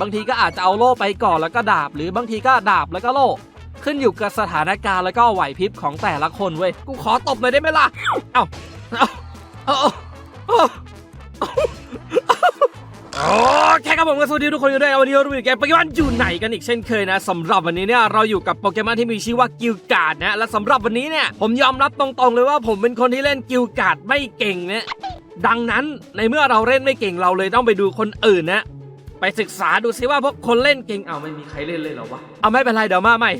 บางทีก็อาจจะเอาโล่ไปก่อนแล้วก็ดาบ หรือบางทีก็ดาบแล้วก็โล่ ขึ้นอยู่กับสถานการณ์แล้วก็ไหวพริบของแต่ละคนเว้ย กูขอตบหน่อยได้ไหมล่ะ เอ้าเอ้าเอ้าเอ้าโอเคครับผมก็สวัสดีทุกคนกันด้วยวันนี้เราอยู่ในเกมโปเกมอนอยู่ไหนกันอีกเช่นเคยนะสำหรับวันนี้เนี่ยเราอยู่กับโปเกมอนที่มีชื่อว่ากิลการ์ดนะและสำหรับวันนี้เนี่ยผมยอมรับตรงๆเลยว่าผมเป็นคนที่เล่นกิลการ์ดไม่เก่งนะดังนั้นในเมื่อเราเล่นไม่เก่งเราเลยต้องไปดูคนอื่นนะ ไปศึกษาดูซิว่าพวกคนเล่นเก่งเอาไม่มีใครเล่นเลยเหรอวะ เอาไม่เป็นไรเดี๋ยวมาใหม่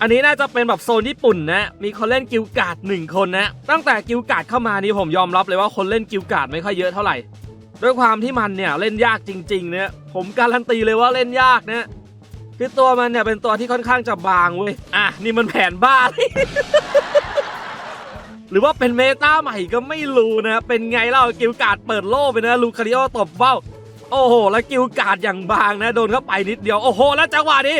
อันนี้น่าจะเป็นแบบโซนญี่ปุ่นนะ มีคนเล่นกิลการ์ดหนึ่งคนนะ ตั้งแต่กิลการ์ดเข้ามานี่ผมยอมรับเลยว่าคนเล่นกิลการ์ดไม่ค่อยเยอะเท่าไหร่ ด้วยความที่มันเนี่ยเล่นยากจริงๆเนี่ยผมการันตีเลยว่าเล่นยากนะคือตัวมันเนี่ยเป็นตัวที่ค่อนข้างจะบางเว้ย อะนี่มันแผนบ้าเลยหรือว่าเป็นเมตาใหม่ก็ไม่รู้นะ เป็นไงเล่ากิลการ์ดเปิดโล่ไปนะลูคาริโอตบเบ้า โอ้โห แล้วกิลการ์ดอย่างบางนะโดนเข้าไปนิดเดียว โอ้โห แล้วจังหวะนี้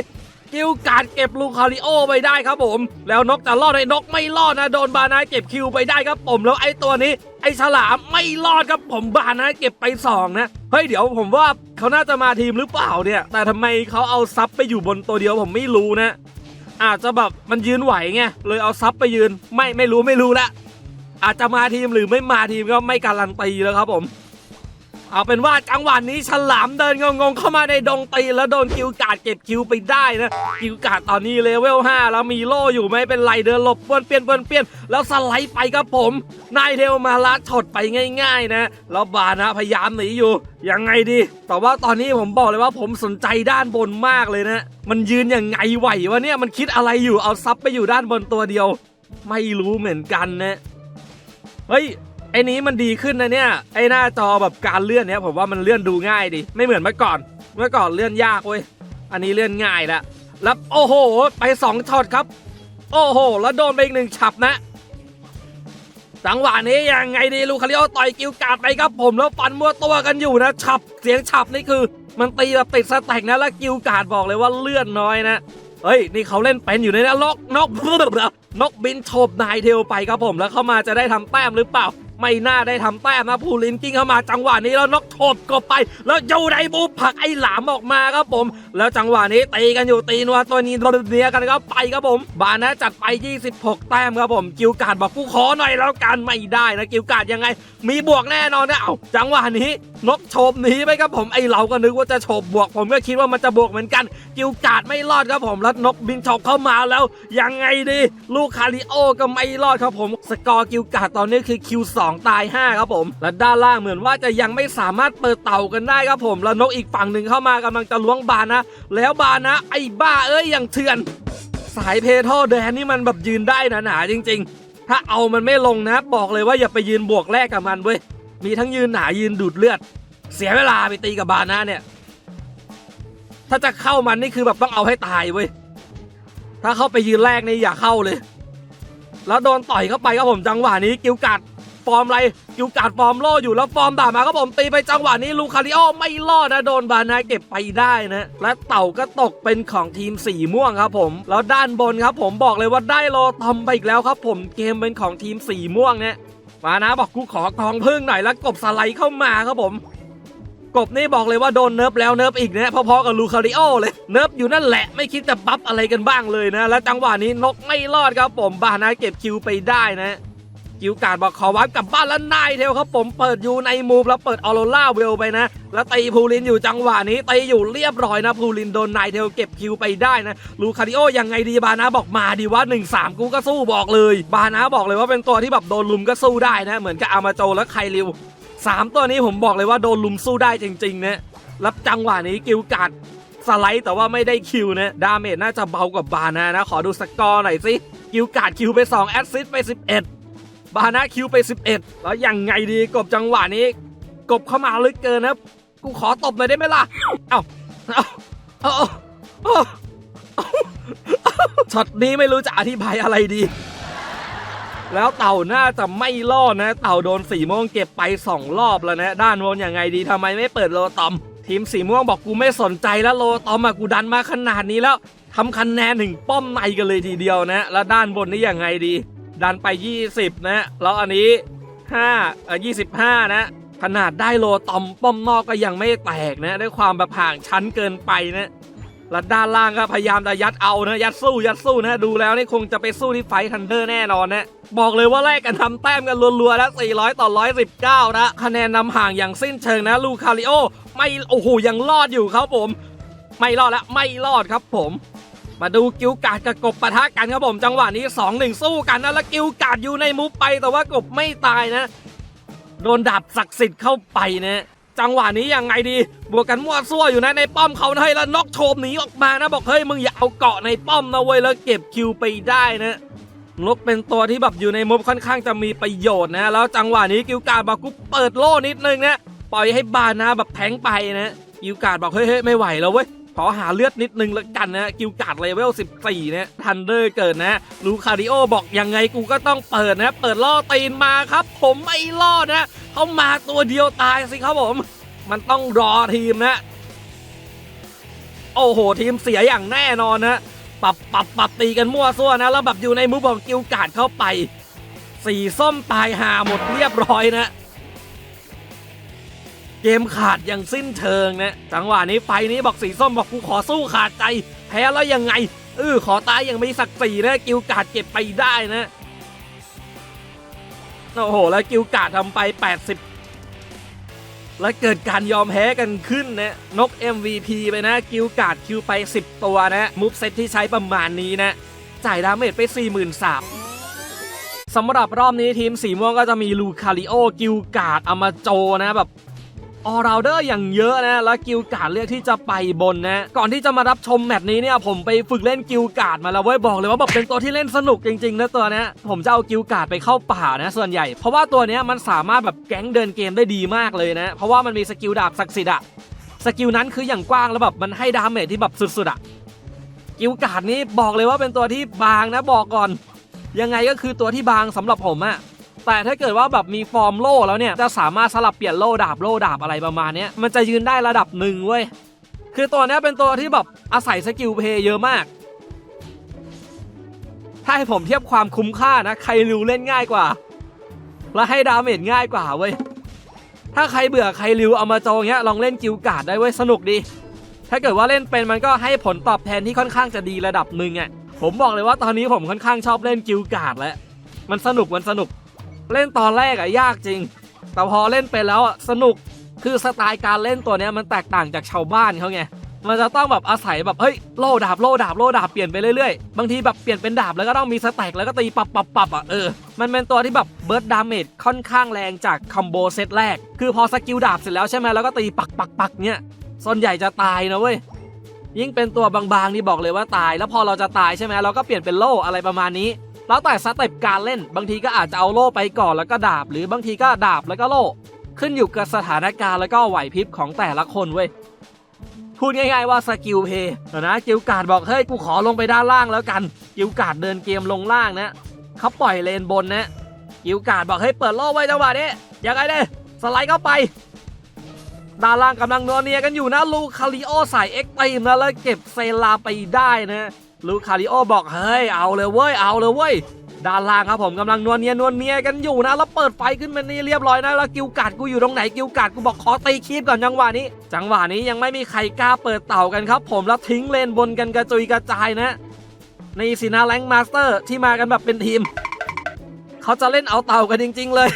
กิลการ์ดเก็บลูคาริโอไปได้ครับผม แล้วนกจะรอดไอ้นกไม่รอดนะ โดนบานาเก็บคิวไปได้ครับผม แล้วไอ้ตัวนี้ ไอ้ฉลามไม่รอดครับผมบานาเก็บไปสองนะเฮ้ยเดี๋ยวผมว่าเขาน่าจะมาทีมหรือเปล่าเนี่ย แต่ทำไมเขาเอาซับไปอยู่บนตัวเดียวผมไม่รู้นะ อาจจะแบบมันยืนไหวไงเลยเอาซับไปยืนไม่ไม่รู้ไม่รู้ละอาจจะมาทีมหรือไม่มาทีมก็ไม่การันตีแล้วครับผม เอาเป็นว่าจังหวะนี้ฉลามเดินงงๆเข้ามาในดงตีแล้วโดนกิวกาดเก็บคิวไปได้นะกิวกาดตอนนี้เลเวล5แล้วมีโล่อยู่ไม่เป็นไรเดินหลบป้วนเปี้ยนป้วนเปี้ยนแล้วสไลด์ไปครับผมนายเทลมาลัดช็อตไปง่าย ๆ นะแล้วบานะพยายามหนีอยู่ยังไงดี แต่ว่าตอนนี้ผมบอกเลยว่าผมสนใจด้านบนมากเลยนะ มันยืนยังไงไหววะเนี่ยมันคิดอะไรอยู่เอาซับไปอยู่ด้านบนตัวเดียว ไม่รู้เหมือนกันนะเฮ้ย ไอ้นี้มันดีขึ้นนะเนี่ย ไอ้หน้าจอแบบการเลื่อนเนี้ยผมว่ามันเลื่อนดูง่ายดิไม่เหมือนเมื่อก่อน เมื่อก่อนเลื่อนยากเว้ย อันนี้เลื่อนง่ายแล้วแล้วโอ้โห ไปสองช็อตครับ โอ้โห แล้วโดนไปอีกหนึ่งฉับนะ จังหวะนี้ยังไงดีลูคาริโอต่อยกิวการ์ดไปครับผมแล้วฟันมัวตัวกันอยู่นะฉับเสียงฉับนี่คือ มันตีแบบติดสแต็กนะแล้วกิวการ์ดบอกเลยว่าเลื่อนน้อยนะเฮ้ย นี่เขาเล่นเป็นอยู่ในนะนกนกนกบินโฉบนายเทลไปครับผมแล้วเข้ามาจะได้ทำแต้มหรือเปล่า ไม่น่าได้ทำแต้มนะภูลินกิ้งเข้ามาจังหวะนี้แล้วนกโฉบกบไป แล้วโยไดบูผักไอ้หลามออกมาครับผม แล้วจังหวะนี้ตีกันอยู่ตีนัวตัวนี้เนียกันก็ไปครับผม บานะจัดไป 26 แต้มครับผม กิวการ์ดบอกกูขอหน่อยแล้วกันไม่ได้นะกิวการ์ดยังไง มีบวกแน่นอนนะเอ้าจังหวะนี้นกโฉบหนีไปครับผมไอเราก็นึกว่าจะโฉบบวก ผมก็คิดว่ามันจะบวกเหมือนกัน กิวการ์ดไม่รอดครับผมแล้วนกบินโฉบเข้ามาแล้ว ยังไงดี ลูกคาริโอก็ไม่รอดครับผม สกอร์กิวการ์ดตอนนี้คือคิว2 ตาย 5 ครับผม และด้านล่างเหมือนว่าจะยังไม่สามารถเปิดเต่ากันได้ครับผม แล้วนกอีกฝั่งหนึ่งเข้ามากำลังจะล้วงบานนะแล้วบานนะ ไอ้บ้าเอ้ยอย่างเถื่อน สายเพทอแดนนี่มันแบบยืนได้หนาๆจริง ๆ ถ้าเอามันไม่ลงนะ บอกเลยว่าอย่าไปยืนบวกแรกกับมันเว้ยมีทั้งยืนหนายืนดูดเลือด เสียเวลาไปตีกับบานะเนี่ย ถ้าจะเข้ามันนี่คือแบบต้องเอาให้ตายเว้ยถ้าเข้าไปยืนแรกนี่อย่าเข้าเลย แล้วโดนต่อยเข้าไปครับผมจังหวะนี้กิวกัด ฟอร์มอะไรกิวกัดฟอร์มโล่อยู่แล้วฟอร์มด่ามาครับผมตีไปจังหวะนี้ลูคาริโอไม่รอดนะโดนบานาเก็บไปได้นะและเต่าก็ตกเป็นของทีมสีม่วงครับผมแล้วด้านบนครับผมบอกเลยว่าได้โลทอมไปอีกแล้วครับ ผมเกมเป็นของทีมสีม่วงเนี่ยมานะบอกกูขอทองพึ่งหน่อยแล้วกบสไลด์เข้ามาครับผมกบนี่บอกเลยว่าโดนเนิร์ฟแล้วเนิร์ฟอีกนะพอๆกับลูคาริโอเลยเนิร์ฟอยู่นั่นแหละไม่คิดจะบัฟอะไรกันบ้างเลยนะ แล้วจังหวะนี้นกไม่รอดครับผมบานาเก็บคิวไปได้นะ คิวการดบอกขอวัดกลับบ้านแล้วนายเทลครับผมเปิดอยู่ในมูฟแล้วเปิดออโรล่าเวลไปนะ แล้วตีพูลินอยู่จังหวะนี้ตีอยู่เรียบร้อยนะพูลินโดนนายเทลเก็บคิวไปได้นะลูคาริโอยังไงดีบานาบอกมาดีว่า 1 3 กูก็สู้บอกเลย บานาบอกเลยว่าเป็นตัวที่แบบโดนลุมก็สู้ได้นะ เหมือนกับอามาโจและไคริวสามตัวนี้ผมบอกเลยว่าโดนลุมสู้ได้จริงๆนะรับจังหวะนี้กิวการดสไลด์แต่ว่าไม่ได้คิวนะดาเมจน่าจะเบากว่าบานานะ ขอดูสกอร์หน่อยสิ กิวการดคิวไป 2 แอสซิสไป 11 บานาคิวไป 11 แล้วยังไงดีกบจังหวะนี้ กบเข้ามาลึกเกินนะกูขอตบหน่อยได้ไหมล่ะเอ้าเอ้าเอ้าเอ้าเอ้าช็อตนี้ไม่รู้จะอธิบายอะไรดี แล้วเต่าน่าจะไม่รอดนะ เต่าโดนสีม่วงเก็บไป2รอบแล้วนะ ด้านบนยังไงดีทำไมไม่เปิดโลตอม ทีมสีม่วงบอกกูไม่สนใจแล้วโลตอมอะกูดันมาขนาดนี้แล้วทำคะแนนถึงป้อมในกันเลยทีเดียวนะ แล้วด้านบนนี่ยังไงดี ดันไป 20 นะแล้วอันนี้5เอ่อ25 นะ ขนาดได้โลตอมป้อมนอกก็ยังไม่แตกนะด้วยความแบบห่างชั้นเกินไปนะแล้วด้านล่างก็พยายามจะยัดเอานะยัดสู้ยัดสู้นะดูแล้วนี่คงจะไปสู้ที่ไฟทันเดอร์แน่นอนนะบอกเลยว่าแลกกันทำแต้มกันรัวๆแล้ว 400 ต่อ 119 นะคะแนนนำห่างอย่างสิ้นเชิงนะลูคาริโอ ไม่โอ้โหยังรอดอยู่ครับผม ไม่รอดแล้วไม่รอดครับผม มาดูกิวกาดกับกบปะทะกันครับผมจังหวะนี้2-1สู้กันนะแล้วกิวกาดอยู่ในมุฟไปแต่ว่ากบไม่ตายนะ โดนดาบศักดิ์สิทธิ์เข้าไปนะจังหวะนี้ยังไงดี บวกกันมั่วซั่วอยู่นะในป้อมเขานะเฮ้แล้วนกโชมหนีออกมานะบอกเฮ้ยมึงอย่าเอาเกาะในป้อมนะเว้ยแล้วเก็บคิวไปได้นะนกเป็นตัวที่แบบอยู่ในมุมค่อนข้างจะมีประโยชน์นะ แล้วจังหวะนี้กิวกาดบอกกูเปิดโล่นิดนึงนะปล่อยให้บานนะแบบแทงไปนะกิวกาดบอกเฮ้ยไม่ไหวแล้วเว้ย ขอหาเลือดนิดนึงแล้วกันนะกิวการ์ดเลเวล 14นะทันเดอร์เกิดนะลูคาริโอบอกยังไงกูก็ต้องเปิดนะ เปิดล่อตีนมาครับ ผมไม่ล่อนะเขามาตัวเดียวตายสิครับผม มันต้องรอทีมนะ โอ้โห ทีมเสียอย่างแน่นอนนะปรับปรับปรับตีกันมั่วซั่วนะ แล้วแบบอยู่ในมุมของกิวการ์ดเข้าไป สีส้มตายหาหมดเรียบร้อยนะ เกมขาดอย่างสิ้นเชิงนะจังหวะนี้ไฟนี้บอกสีส้มบอกกูขอสู้ขาดใจ แพ้แล้วยังไงเออขอตายอย่างมีศักดิ์ศรีนะกิวกาดเก็บไปได้นะโอ้โหแล้วกิวกาดทำไป 80 แล้วเกิดการยอมแพ้กันขึ้นนะนก MVP ไปนะ กิวกาดคิวไป 10 ตัวนะมูฟเซตที่ใช้ประมาณนี้นะ จ่ายดาเมจไป 43,000สำหรับรอบนี้ทีมสีม่วงก็จะมีลูคาริโอ กิวกาดอามาโจนะแบบ ออราเดอร์อย่างเยอะนะ แล้วกิลการ์ดเลือกที่จะไปบนนะ ก่อนที่จะมารับชมแมตช์นี้เนี่ยผมไปฝึกเล่นกิลการ์ดมาแล้วเว้ยบอกเลยว่าแบบเป็นตัวที่เล่นสนุกจริงๆนะตัวนี้ผมจะเอากิลการ์ดไปเข้าป่านะส่วนใหญ่ เพราะว่าตัวนี้มันสามารถแบบแก๊งเดินเกมได้ดีมากเลยนะ เพราะว่ามันมีสกิลดาบศักดิ์สิทธิ์อะสกิลนั้นคืออย่างกว้างแล้วแบบมันให้ดาเมจที่แบบสุดๆอะกิลการ์ดนี้บอกเลยว่าเป็นตัวที่บางนะบอกก่อน ยังไงก็คือตัวที่บางสำหรับผมอะ แต่ถ้าเกิดว่าแบบมีฟอร์มโล่แล้วเนี่ยจะสามารถสลับเปลี่ยนโล่ดาบโล่ดาบอะไรประมาณนี้มันจะยืนได้ระดับหนึ่งเว้ยคือตัวนี้เป็นตัวที่แบบอาศัยสกิลเพย์เยอะมาก ถ้าให้ผมเทียบความคุ้มค่านะใครริวเล่นง่ายกว่า และให้ดาเมจง่ายกว่าเว้ยถ้าใครเบื่อใครริวเอามาโจงเงี้ยลองเล่นกิลการ์ดได้เว้ยสนุกดี ถ้าเกิดว่าเล่นเป็นมันก็ให้ผลตอบแทนที่ค่อนข้างจะดีระดับหนึ่งอะผมบอกเลยว่าตอนนี้ผมค่อนข้างชอบเล่นกิลการ์ดแล้วมันสนุกมันสนุก เล่นตอนแรกอะยากจริง แต่พอเล่นไปแล้วอะสนุกคือสไตล์การเล่นตัวเนี้ยมันแตกต่างจากชาวบ้านเขาไงมันจะต้องแบบอาศัยแบบเฮ้ยโล่ดาบโล่ดาบโล่ดาบเปลี่ยนไปเรื่อยๆ บางทีแบบเปลี่ยนเป็นดาบแล้วก็ต้องมีสแต็กแล้วก็ตีปับปับปับอะเออ มันเป็นตัวที่แบบเบิร์ดดาเมจค่อนข้างแรงจากคอมโบเซตแรก คือพอสกิลดาบเสร็จแล้วใช่ไหมแล้วก็ตีปักปักปักเนี้ยส่วนใหญ่จะตายนะเว้ย ยิ่งเป็นตัวบางๆนี่บอกเลยว่าตาย แล้วพอเราจะตายใช่ไหมเราก็เปลี่ยนเป็นโล่อะไรประมาณนี้ แล้วแต่สเต็ปการเล่น บางทีก็อาจจะเอาโล่ไปก่อนแล้วก็ดาบ หรือบางทีก็ดาบแล้วก็โล่ ขึ้นอยู่กับสถานการณ์แล้วก็ไหวพริบของแต่ละคนเว้ยพูดง่ายๆว่าสกิลเพย์นะกิลการ์ดบอกเฮ้ยกูขอลงไปด้านล่างแล้วกันกิลการ์ดเดินเกมลงล่างนะเขาปล่อยเลนบนนะกิลการ์ดบอกเฮ้ยเปิดโล่ไว้จังหวะนี้ยังไงเด้สไลด์เข้าไปด้านล่างกำลังนัวเนียกันอยู่นะลูคาริโอใส่เอ็กตีมนะแล้วเก็บเซลาไปได้นะ ลูคาริโอบอกเฮ้ยเอาเลยเว้ยเอาเลยเว้ยด้านล่างครับผมกำลังนวลเนียนวลเนียกันอยู่นะแล้วเปิดไฟขึ้นมานี่เรียบร้อยนะแล้วกิวการ์ดกูอยู่ตรงไหนกิวการ์ดกูบอกขอตีคีบก่อนจังหวะนี้ จังหวะนี้ยังไม่มีใครกล้าเปิดเต่ากันครับ ผมแล้วทิ้งเลนบนกันกระจุยกระจายนะในี่สินะแรงมาสเตอร์ที่มากันแบบเป็นทีม เขาจะเล่นเอาเต่ากันจริง ๆ เลย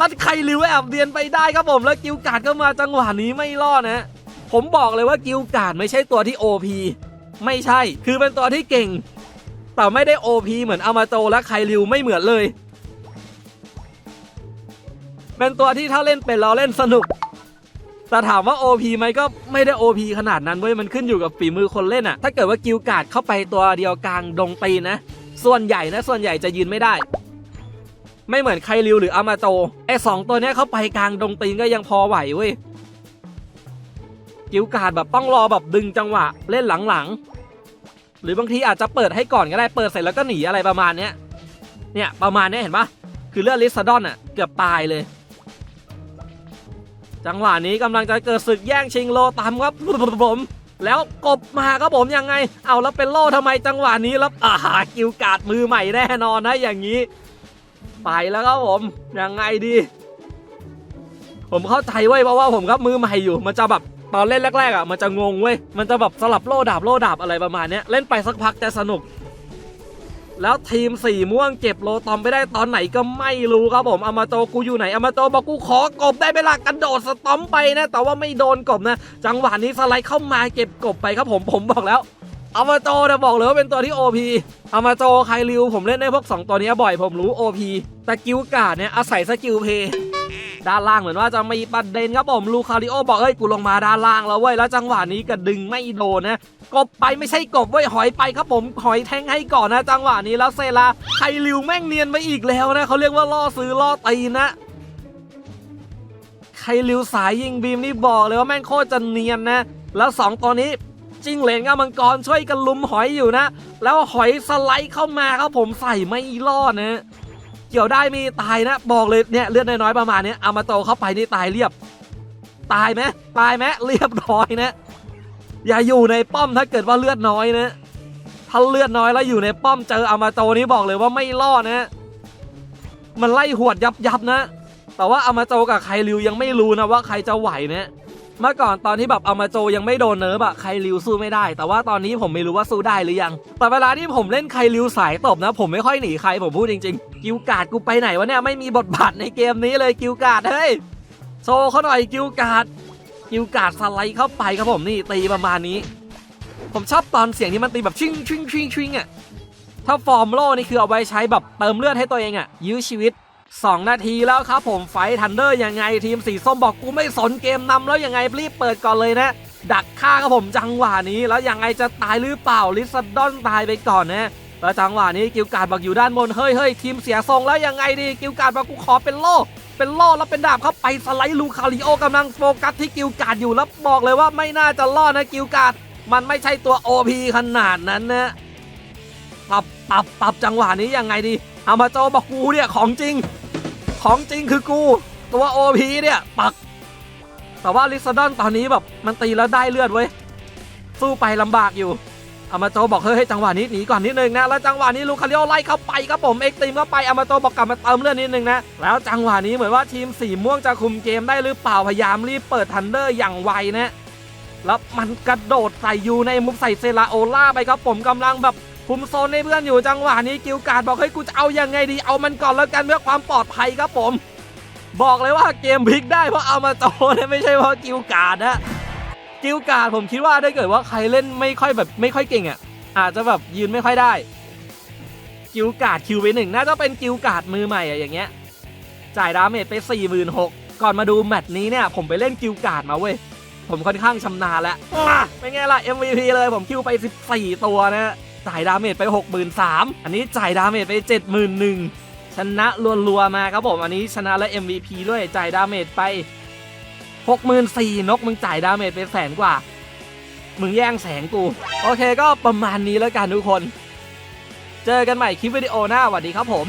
ลัดใครริวแอบเดียนไปได้ครับผมแล้วกิวการ์ดก็มาจังหวะนี้ไม่รอดนะ ผมบอกเลยว่ากิวการ์ดไม่ใช่ตัวที่ OP ไม่ใช่ คือเป็นตัวที่เก่ง แต่ไม่ได้ OP เหมือนอามาโจและไคริวไม่เหมือนเลย เป็นตัวที่ถ้าเล่นเป็นเราเล่นสนุก แต่ถามว่า OP ไหมก็ไม่ได้ OP ขนาดนั้นเว้ยมันขึ้นอยู่กับฝีมือคนเล่นอะถ้าเกิดว่ากิวการ์ดเข้าไปตัวเดียวกลางดงตีนนะ ส่วนใหญ่นะส่วนใหญ่จะยืนไม่ได้ไม่เหมือนไคริวหรืออามาโจไอสองตัวนี้เข้าไปกลางดงตีนก็ยังพอไหวเว้ย กิวการ์ดแบบต้องรอแบบดึงจังหวะเล่นหลังๆ หรือบางทีอาจจะเปิดให้ก่อนก็ได้เปิดเสร็จแล้วก็หนีอะไรประมาณเนี้ยเนี่ยประมาณนี้เห็นปะคือเลือดลิซาดอนอะเกือบตายเลย จังหวะนี้กำลังจะเกิดศึกแย่งชิงโลตามครับผมแล้วกบมาครับผมยังไง เอาแล้วเป็นโล่ทำไมจังหวะนี้แล้วอ่ากิวการ์ดมือใหม่แน่นอนนะอย่างนี้ ไปแล้วครับผมยังไงดี ผมเข้าใจเว้เพราะว่าผมก็มือใหม่อยู่มันจะแบบ ตอนเล่นแรกๆอะมันจะงงเว้ยมันจะแบบสลับโล่ดาบโล่ดาบอะไรประมาณเนี้ยเล่นไปสักพักจะสนุก แล้วทีมสีม่วงเก็บโลตอมไปได้ตอนไหนก็ไม่รู้ครับผมอามาโตกูอยู่ไหนอามาโตบอกกูขอกบได้เวลากระโดดสตอมไปนะ แต่ว่าไม่โดนกบนะ จังหวะนี้สไลด์เข้ามาเก็บกบไปครับผมผมบอกแล้วอามาโตนี่ยบอกเลยว่าเป็นตัวที่ OP อามาโตไคลิวผมเล่นได้พวก 2 ตัวนี้บ่อยผมรู้ OP แต่กิวกาดเนี่ยอาศัยสกิลเพย์ ด้านล่างเหมือนว่าจะมีประเด็นครับผมลูคาริโอบอกเฮ้ยกูลงมาด้านล่างแล้วเว้ยแล้วจังหวะนี้กระดึงไม่โดนนะกบไปไม่ใช่กบเว้ยหอยไปครับผมหอยแทงให้ก่อนนะจังหวะนี้แล้วเซราไคลิวแม่งเนียนไปอีกแล้วนะเขาเรียกว่าล่อซื้อล่อตีนนะไคลิวสายยิงบีมนี่บอกเลยว่าแม่งโคตรจะเนียนนะ แล้วสองตัวนี้จิ้งเหลนกับมังกรช่วยกันลุมหอยอยู่นะ แล้วหอยสไลด์เข้ามาครับผมใส่ไม่รอดนะ เกี่ยวได้มีตายนะ บอกเลยเนี่ยเลือดน้อยๆประมาณนี้เอามาโตเข้าไปนี่ตายเรียบ ตายไหมตายไหมเรียบร้อยนะ อย่าอยู่ในป้อมถ้าเกิดว่าเลือดน้อยนะถ้าเลือดน้อยแล้วอยู่ในป้อมเจออามาโจนี้บอกเลยว่าไม่รอดนะมันไล่หวดยับยับๆนะ แต่ว่าอามาโจกับไคริวยังไม่รู้นะว่าใครจะไหวนะ เมื่อก่อนตอนที่แบบอามาโจยังไม่โดนเนิร์ฟอะไครริวสู้ไม่ได้ แต่ว่าตอนนี้ผมไม่รู้ว่าสู้ได้หรือยัง แต่เวลาที่ผมเล่นไครริวสายตบนะ ผมไม่ค่อยหนีใครผมพูดจริงๆ กิวการ์ดกูไปไหนวะเนี่ยไม่มีบทบาทในเกมนี้เลยกิวการ์ดเฮ้ยโชว์เขาหน่อยกิวการ์ดกิวการ์ดสไลด์เข้าไปครับผมนี่ตีประมาณนี้ ผมชอบตอนเสียงที่มันตีแบบชิงชิงชิงชิงอะถ้าฟอร์มโลนี่คือเอาไว้ใช้แบบเติมเลือดให้ตัวเองอะยื้อชีวิต 2 นาทีแล้วครับผมไฟทันเดอร์ยังไงทีมสีส้มบอกกูไม่สนเกมนำแล้วยังไงรีบเปิดก่อนเลยนะ ดักฆ่าครับผมจังหวะนี้แล้วยังไงจะตายหรือเปล่าลิซดอนตายไปก่อนนะแล้วจังหวะนี้กิวการ์ดบอกอยู่ด้านบนเฮ้ยเฮ้ยทีมเสียทรงแล้วยังไงดีกิวการ์ดบอกกูขอเป็นโล่เป็นโล่แล้วเป็นดาบเข้าไปสไลด์ลูคาริโอกำลังโฟกัสที่กิวการ์ดอยู่แล้วบอกเลยว่าไม่น่าจะรอดนะกิวการ์ดมันไม่ใช่ตัว OP ขนาดนั้นนะปรับปรับปรับจังหวะนี้ยังไงดีอามาโจบอกกูเนี่ยของจริง ของจริงคือกู ตัว OP เนี่ย ปัก แต่ว่าลิซดอนตอนนี้แบบมันตีแล้วได้เลือดเว้ย สู้ไปลำบากอยู่อามาโจบอกเฮ้ยเฮ้จังหวะนี้หนีก่อนนิดนึงนะ แล้วจังหวะนี้ลูคาริโอไล่เข้าไปครับผมเอ็กตีมเข้าไปอามาโจบอกกลับมาเติมเลือดนิดนึงนะ แล้วจังหวะนี้เหมือนว่าทีมสีม่วงจะคุมเกมได้หรือเปล่าพยายามรีบเปิดทันเดอร์อย่างไวนะแล้วมันกระโดดใส่ยูในมุกใส่เซราโอล่าไปครับผมกำลังแบบ คุมโซนให้เพื่อนอยู่จังหวะนี้กิวการ์ดบอกเฮ้ยกูจะเอายังไงดีเอามันก่อนแล้วกันเพื่อความปลอดภัยครับผม บอกเลยว่าเกมพลิกได้เพราะเอามาโจเนี่ยไม่ใช่เพราะกิวการ์ดนะกิวการ์ดผมคิดว่าถ้เกิดว่าใครเล่นไม่ค่อยแบบไม่ค่อยเก่งอะอาจจะแบบยืนไม่ค่อยได้ กิวการ์ดคิวไปหนึ่งน่าจะเป็นกิวการ์ดมือใหม่อะอย่างเงี้ยจ่ายดาเมจไป4 6 0 0 0ก่อนมาดูแมตช์นี้เนี่ยผมไปเล่นกิวการ์ดมาเว้ยผมค่อนข้างชำนาญแล้วเป็นไงล่ะ MVP เลยผมคิวไป 14 ตัวนะ จ่ายดาเมจไป 63,000อันนี้จ่ายดาเมจไป 71,000ชนะรัวๆมาครับผมอันนี้ชนะและ MVP ด้วยจ่ายดาเมจไป 64,000นกมึงจ่ายดาเมจไปแสนกว่า มึงแย่งแสงกู โอเคก็ประมาณนี้แล้วกันทุกคน เจอกันใหม่คลิปวิดีโอหน้าสวัสดีครับผม